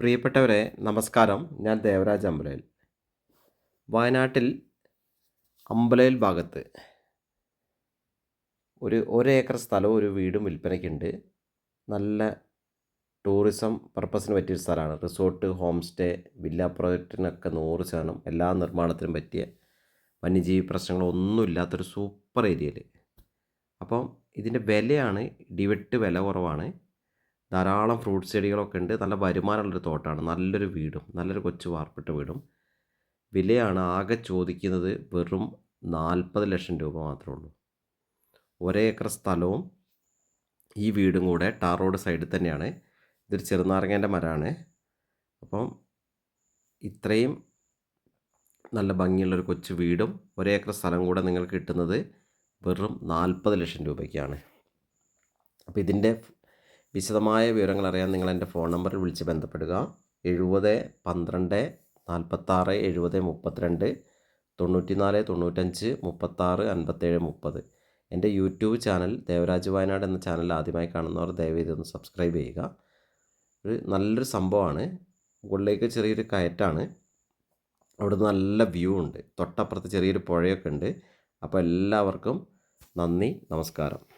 പ്രിയപ്പെട്ടവരെ നമസ്കാരം. ഞാൻ ദേവരാജ് അമ്പലയിൽ. വയനാട്ടിൽ അമ്പലയിൽ ഭാഗത്ത് ഒരു ഒരേക്കർ സ്ഥലവും ഒരു വീടും വിൽപ്പനയ്ക്കുണ്ട്. നല്ല ടൂറിസം പർപ്പസിന് പറ്റിയൊരു സ്ഥലമാണ്. റിസോർട്ട് ഹോം സ്റ്റേ വില്ല പ്രോജക്റ്റിനൊക്കെ നൂറ് ശതമാനം എല്ലാ നിർമ്മാണത്തിനും പറ്റിയ വന്യജീവി പ്രശ്നങ്ങളൊന്നും ഇല്ലാത്തൊരു സൂപ്പർ ഏരിയയിൽ അപ്പം ഇതിന്റെ വിലയാണ് ഡിവെട്ട് വില കുറവാണ്. ധാരാളം ഫ്രൂട്ട്സ് ചെടികളൊക്കെ ഉണ്ട്. നല്ല വരുമാനമുള്ളൊരു തോട്ടമാണ് നല്ലൊരു വീടും നല്ലൊരു കൊച്ചു വാർപ്പിട്ട വീടും. വിലയാണ് ആകെ ചോദിക്കുന്നത് വെറും നാൽപ്പത് ലക്ഷം രൂപ മാത്രമേ ഉള്ളൂ. ഒരേ ഏക്കർ സ്ഥലവും ഈ വീടും കൂടെ ടാർ റോഡ് സൈഡിൽ തന്നെയാണ്. ഇതൊരു ചെറുനാരങ്ങേന്റെ മരമാണ്. അപ്പം ഇത്രയും നല്ല ഭംഗിയുള്ളൊരു കൊച്ചു വീടും ഒരേ ഏക്കർ സ്ഥലം കൂടെ നിങ്ങൾക്ക് കിട്ടുന്നത് വെറും നാൽപ്പത് ലക്ഷം രൂപയ്ക്കാണ്. അപ്പോൾ ഇതിന്റെ വിശദമായ വിവരങ്ങൾ അറിയാൻ നിങ്ങൾ എന്റെ ഫോൺ നമ്പറിൽ വിളിച്ച് ബന്ധപ്പെടുക. എഴുപത് പന്ത്രണ്ട് നാൽപ്പത്താറ് എഴുപത് മുപ്പത്തിരണ്ട് തൊണ്ണൂറ്റി നാല് തൊണ്ണൂറ്റഞ്ച് മുപ്പത്താറ് അൻപത്തേഴ് മുപ്പത്. എന്റെ യൂട്യൂബ് ചാനൽ ദേവരാജ് വയനാട് എന്ന ചാനൽ ആദ്യമായി കാണുന്നവർ ദയവ് ഇതൊന്ന് സബ്സ്ക്രൈബ് ചെയ്യുക. ഒരു നല്ലൊരു സംഭവമാണ്. മുകളിലേക്ക് ചെറിയൊരു കയറ്റാണ്. അവിടെ നല്ല വ്യൂ ഉണ്ട്. തൊട്ടപ്പുറത്ത് ചെറിയൊരു പുഴയൊക്കെ ഉണ്ട്. അപ്പോൾ എല്ലാവർക്കും നന്ദി നമസ്കാരം.